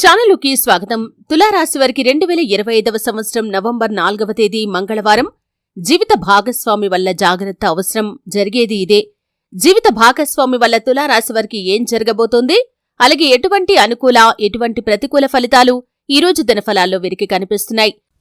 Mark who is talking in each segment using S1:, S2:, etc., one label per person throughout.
S1: ఛానలుకి స్వాగతం. తులారాశి వారికి రెండు వేల ఇరవై ఐదవ సంవత్సరం నవంబర్ నాలుగవ తేదీ మంగళవారం. జీవిత భాగస్వామి వల్ల జాగ్రత్త అవసరం. జరిగేది ఇదే. జీవిత భాగస్వామి వల్ల తులారాశి వారికి ఏం జరగబోతోంది? అలాగే ఎటువంటి అనుకూల ఎటువంటి ప్రతికూల ఫలితాలు ఈ రోజు దినఫలాల్లో వీరికి కనిపిస్తున్నాయి?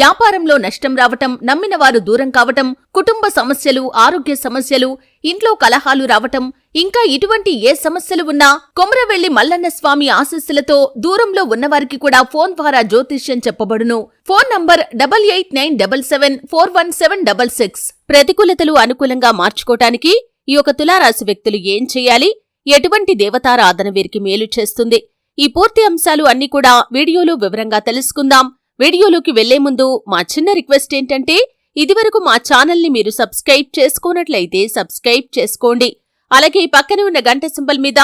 S1: వ్యాపారంలో నష్టం రావటం నమ్మిన వారు దూరం కావటం కుటుంబ సమస్యలు ఆరోగ్య సమస్యలు ఇంట్లో కలహాలు రావటం ఇంకా ఇటువంటి ఏ సమస్యలు ఉన్నా కొమరవెల్లి మల్లన్న స్వామి ఆశస్సులతో దూరంలో ఉన్నవారికి కూడా ఫోన్ ద్వారా జ్యోతిష్యం చెప్పబడును. Phone number double eight nine double seven four one seven double six. ప్రతికూలతలు అనుకూలంగా మార్చుకోటానికి ఈ యొక్క తులారాశి వ్యక్తులు ఏం చేయాలి? ఎటువంటి దేవతారాధన వీరికి మేలు చేస్తుంది? ఈ పూర్తి అంశాలు అన్ని కూడా వీడియోలో వివరంగా తెలుసుకుందాం. వీడియోలోకి వెళ్ళే ముందు మా చిన్న రిక్వెస్ట్ ఏంటంటే ఇదివరకు మా ఛానల్ని మీరు సబ్స్క్రైబ్ చేసుకోనట్లయితే సబ్స్క్రైబ్ చేసుకోండి. అలాగే పక్కనే ఉన్న గంట సింబల్ మీద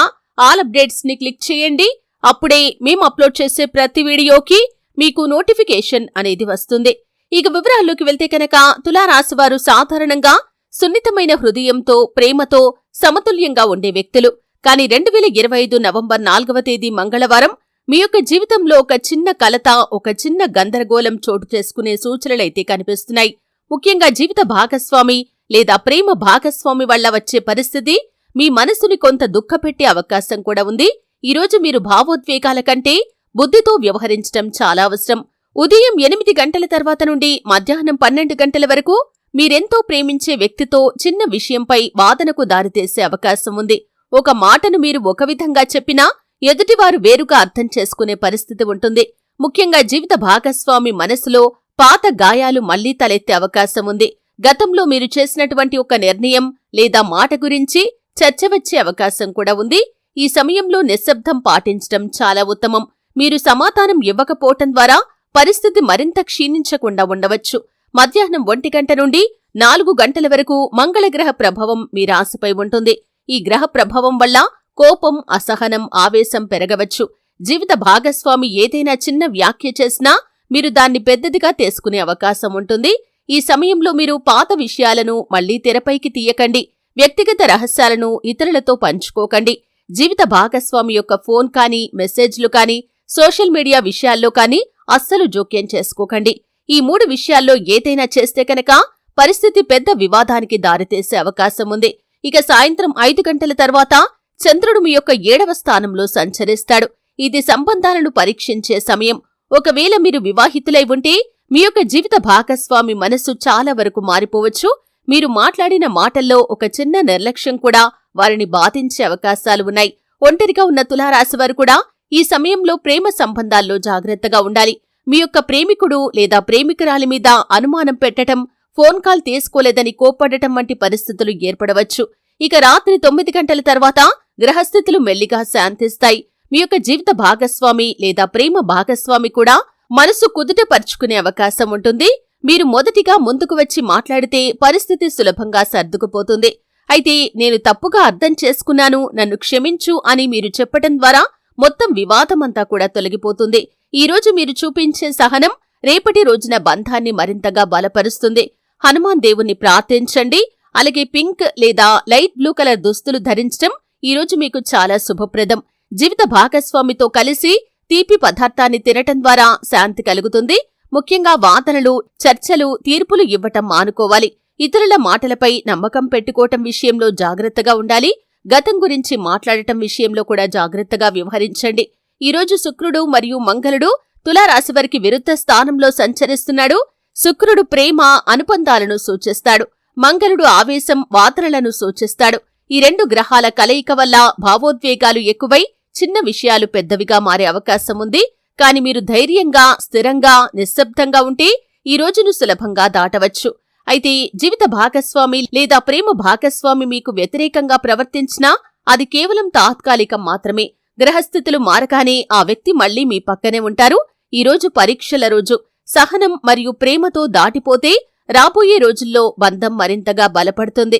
S1: ఆల్ అప్డేట్స్ని క్లిక్ చేయండి. అప్పుడే మేము అప్లోడ్ చేసే ప్రతి వీడియోకి మీకు నోటిఫికేషన్ అనేది వస్తుంది. ఇక వివరాల్లోకి వెళ్తే కనుక తులారాశివారు సాధారణంగా సున్నితమైన హృదయంతో ప్రేమతో సమతుల్యంగా ఉండే వ్యక్తులు. కానీ రెండు వేల ఇరవై ఐదు నవంబర్ నాలుగవ తేదీ మంగళవారం మీ యొక్క జీవితంలో ఒక చిన్న కలత ఒక చిన్న గందరగోళం చోటు చేసుకునే సూచనలైతే కనిపిస్తున్నాయి. ముఖ్యంగా జీవిత భాగస్వామి లేదా ప్రేమ భాగస్వామి వల్ల వచ్చే పరిస్థితి మీ మనసుని కొంత దుఃఖపెట్టే అవకాశం కూడా ఉంది. ఈరోజు మీరు భావోద్వేగాల కంటే బుద్ధితో వ్యవహరించడం చాలా అవసరం. ఉదయం ఎనిమిది గంటల తర్వాత నుండి మధ్యాహ్నం పన్నెండు గంటల వరకు మీరెంతో ప్రేమించే వ్యక్తితో చిన్న విషయంపై వాదనకు దారితీసే అవకాశం ఉంది. ఒక మాటను మీరు ఒక విధంగా చెప్పినా ఎదుటివారు వేరుగా అర్థం చేసుకునే పరిస్థితి ఉంటుంది. ముఖ్యంగా జీవిత భాగస్వామి మనసులో పాత గాయాలు మళ్ళీ తలెత్తే అవకాశం ఉంది. గతంలో మీరు చేసినటువంటి ఒక నిర్ణయం లేదా మాట గురించి చర్చ వచ్చే అవకాశం కూడా ఉంది. ఈ సమయంలో నిశ్శబ్దం పాటించడం చాలా ఉత్తమం. మీరు సమాధానం ఇవ్వకపోవటం ద్వారా పరిస్థితి మరింత క్షీణించకుండా ఉండవచ్చు. మధ్యాహ్నం ఒంటి గంట నుండి నాలుగు గంటల వరకు మంగళగ్రహ ప్రభావం మీ రాశిపై ఉంటుంది. ఈ గ్రహ ప్రభావం వల్ల కోపం అసహనం ఆవేశం పెరగవచ్చు. జీవిత భాగస్వామి ఏదైనా చిన్న వ్యాఖ్య చేసినా మీరు దాన్ని పెద్దదిగా తీసుకునే అవకాశం ఉంటుంది. ఈ సమయంలో మీరు పాత విషయాలను మళ్ళీ తెరపైకి తీయకండి. వ్యక్తిగత రహస్యాలను ఇతరులతో పంచుకోకండి. జీవిత భాగస్వామి యొక్క ఫోన్ కానీ మెసేజ్లు కానీ సోషల్ మీడియా విషయాల్లో కానీ అస్సలు జోక్యం చేసుకోకండి. ఈ మూడు విషయాల్లో ఏదైనా చేస్తే కనుక పరిస్థితి పెద్ద వివాదానికి దారితీసే అవకాశం ఉంది. ఇక సాయంత్రం ఐదు గంటల తర్వాత చంద్రుడు మీ యొక్క ఏడవ స్థానంలో సంచరిస్తాడు. ఇది సంబంధాలను పరీక్షించే సమయం. ఒకవేళ మీరు వివాహితులై ఉంటే మీ యొక్క జీవిత భాగస్వామి మనస్సు చాలా వరకు మారిపోవచ్చు. మీరు మాట్లాడిన మాటల్లో ఒక చిన్న నిర్లక్ష్యం కూడా వారిని బాధించే అవకాశాలు ఉన్నాయి. ఒంటరిగా ఉన్న తులారాశి వారు కూడా ఈ సమయంలో ప్రేమ సంబంధాల్లో జాగ్రత్తగా ఉండాలి. మీ యొక్క ప్రేమికుడు లేదా ప్రేమికురాలి మీద అనుమానం పెట్టటం ఫోన్ కాల్ తీసుకోలేదని కోప్పడటం వంటి పరిస్థితులు ఏర్పడవచ్చు. ఇక రాత్రి తొమ్మిది గంటల తర్వాత గ్రహస్థితులు మెల్లిగా శాంతిస్తాయి. మీ యొక్క జీవిత భాగస్వామి లేదా ప్రేమ భాగస్వామి కూడా మనసు కుదుటపరుచుకునే అవకాశం ఉంటుంది. మీరు మొదటిగా ముందుకు వచ్చి మాట్లాడితే పరిస్థితి సులభంగా సర్దుకుపోతుంది. అయితే నేను తప్పుగా అర్థం చేసుకున్నాను నన్ను క్షమించు అని మీరు చెప్పటం ద్వారా మొత్తం వివాదమంతా కూడా తొలగిపోతుంది. ఈ రోజు మీరు చూపించే సహనం రేపటి రోజున బంధాన్ని మరింతగా బలపరుస్తుంది. హనుమాన్ దేవుణ్ణి ప్రార్థించండి. అలాగే పింక్ లేదా లైట్ బ్లూ కలర్ దుస్తులు ధరించడం ఈరోజు మీకు చాలా శుభప్రదం. జీవిత భాగస్వామితో కలిసి తీపి పదార్థాన్ని తినటం ద్వారా శాంతి కలుగుతుంది. ముఖ్యంగా వాదనలు చర్చలు తీర్పులు ఇవ్వటం మానుకోవాలి. ఇతరుల మాటలపై నమ్మకం పెట్టుకోవటం విషయంలో జాగ్రత్తగా ఉండాలి. గతం గురించి మాట్లాడటం విషయంలో కూడా జాగ్రత్తగా వ్యవహరించండి. ఈరోజు శుక్రుడు మరియు మంగళుడు తులారాశివారికి విరుద్ధ స్థానంలో సంచరిస్తున్నాడు. శుక్రుడు ప్రేమ అనుబంధాలను సూచిస్తాడు. మంగళుడు ఆవేశం వాదనలను సూచిస్తాడు. ఈ రెండు గ్రహాల కలయిక వల్ల భావోద్వేగాలు ఎక్కువై చిన్న విషయాలు పెద్దవిగా మారే అవకాశం ఉంది. కాని మీరు ధైర్యంగా స్థిరంగా నిశ్శబ్దంగా ఉంటే ఈ రోజును సులభంగా దాటవచ్చు. అయితే జీవిత భాగస్వామి లేదా ప్రేమ భాగస్వామి మీకు వ్యతిరేకంగా ప్రవర్తించినా అది కేవలం తాత్కాలికం మాత్రమే. గ్రహస్థితులు మారగానే ఆ వ్యక్తి మళ్ళీ మీ పక్కనే ఉంటారు. ఈ రోజు పరీక్షల రోజు. సహనం మరియు ప్రేమతో దాటిపోతే రాబోయే రోజుల్లో బంధం మరింతగా బలపడుతుంది.